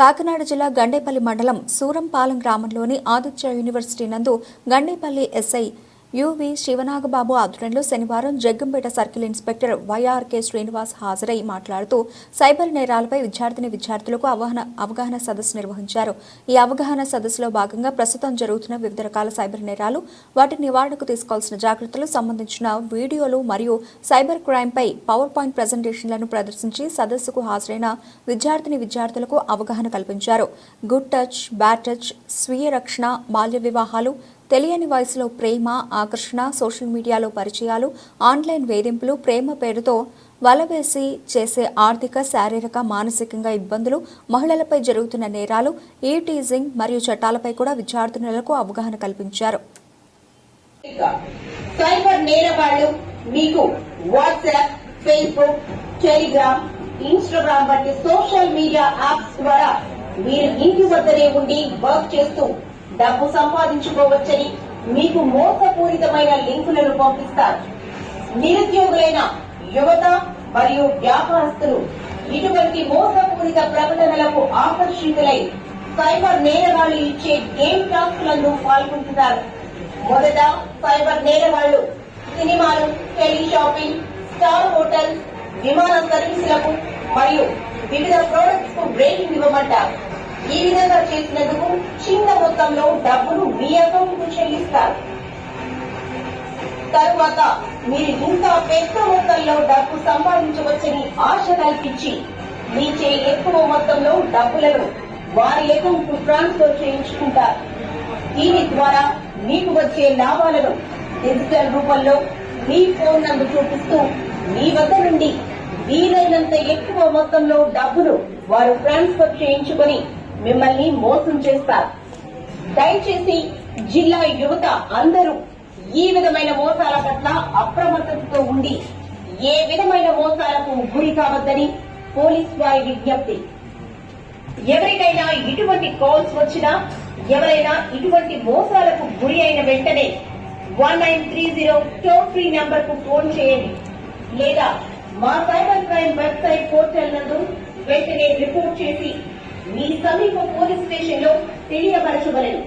కాకినాడ జిల్లా గండేపల్లి మండలం సూరంపాలెం గ్రామంలోని ఆదిత్య యూనివర్సిటీ నందు గండేపల్లి ఎస్ఐ యువి శివనాగబాబు ఆధ్వర్యంలో శనివారం Jaggampeta circle inspector YRK Srinivas హాజరై మాట్లాడుతూ సైబర్ నేరాలపై విద్యార్థిని విద్యార్థులకు అవగాహన అవగాహన సదస్సు నిర్వహించారు. ఈ అవగాహన సదస్సులో భాగంగా ప్రస్తుతం జరుగుతున్న వివిధ రకాల సైబర్ నేరాలు వాటి నివారణకు తీసుకోవాల్సిన జాగ్రత్తలు సంబంధించిన వీడియోలు మరియు సైబర్ క్రైమ్పై పవర్ పాయింట్ ప్రజెంటేషన్లను ప్రదర్శించి సదస్సుకు హాజరైన విద్యార్థిని విద్యార్థులకు అవగాహన కల్పించారు. గుడ్ టచ్ బ్యాడ్ టచ్ స్వీయ రక్షణ బాల్య వివాహాలు తెలియని వయసులో ప్రేమ ఆకర్షణ సోషల్ మీడియాలో పరిచయాలు ఆన్లైన్ వేధింపులు ప్రేమ పేరుతో వలవేసి చేసే ఆర్థిక శారీరక మానసికంగా ఇబ్బందులు మహిళలపై జరుగుతున్న నేరాలు ఈ టీజింగ్ మరియు చట్టాలపై కూడా విద్యార్థినులకు అవగాహన కల్పించారు. సైబర్ నేరగాళ్ళు మీకు వాట్సాప్ ఫేస్బుక్ టెలిగ్రామ్ ఇన్స్టాగ్రామ్ వంటి సోషల్ మీడియా యాప్స్ ద్వారా మీరు ఇంటి వద్దనే ఉండి వర్క్ చేస్తూ డబ్బు సంపాదించుకోవచ్చని మీకు మోసపూరితమైన లింకులను పంపిస్తారు. నిరుద్యోగులైన యువత మరియు వ్యాపారస్తులు ఇటువంటి మోసపూరిత ప్రకటనలకు ఆకర్షితులై సైబర్ నేరగాళ్ళు ఇచ్చే గేమ్ టాస్క్లను పాల్గొంటున్నారు. మొదట సైబర్ నేరగాళ్ళు సినిమాలు టెలి షాపింగ్ స్టార్ హోటల్ విమాన సర్వీసులకు మరియు వివిధ ప్రొడక్ట్స్కు బ్రేకింగ్ ఇవ్వమంటారు. ఈ విధంగా చేసినందుకు చిన్న మొత్తంలో డబ్బును మీ అకౌంట్కు చెల్లిస్తారు. తరువాత మీరు ఇంకా పెద్ద మొత్తంలో డబ్బు సంపాదించవచ్చని ఆశ కల్పించి మీచే ఎక్కువ మొత్తంలో డబ్బులను వారి అకౌంట్కు ట్రాన్స్ఫర్ చేయించుకుంటారు. దీని ద్వారా మీకు వచ్చే లాభాలను డిజిటల్ రూపంలో మీ ఫోన్ నంబర్ చూపిస్తూ మీ వద్ద నుండి వీలైనంత ఎక్కువ మొత్తంలో డబ్బును వారు ట్రాన్స్ఫర్ చేయించుకొని మిమ్మల్ని మోసం చేస్తారు. దయచేసి జిల్లా యువత అందరూ ఈ విధమైన మోసాల పట్ల అప్రమత్తతతో ఉండి ఏ విధమైన మోసాలకు గురి కావద్దని పోలీస్ వారి విజ్ఞప్తి. ఎవరికైనా ఇటువంటి కాల్స్ వచ్చినా ఎవరైనా ఇటువంటి మోసాలకు గురి అయిన వెంటనే one nine three zero toll free నంబర్కు ఫోన్ చేయండి. లేదా మా సైబర్ క్రైమ్ వెబ్సైట్ పోర్టల్ నందు వెంటనే రిపోర్ట్ చేసి మీ సమీప పోలీస్ స్టేషన్లో తెలియపరచగలరు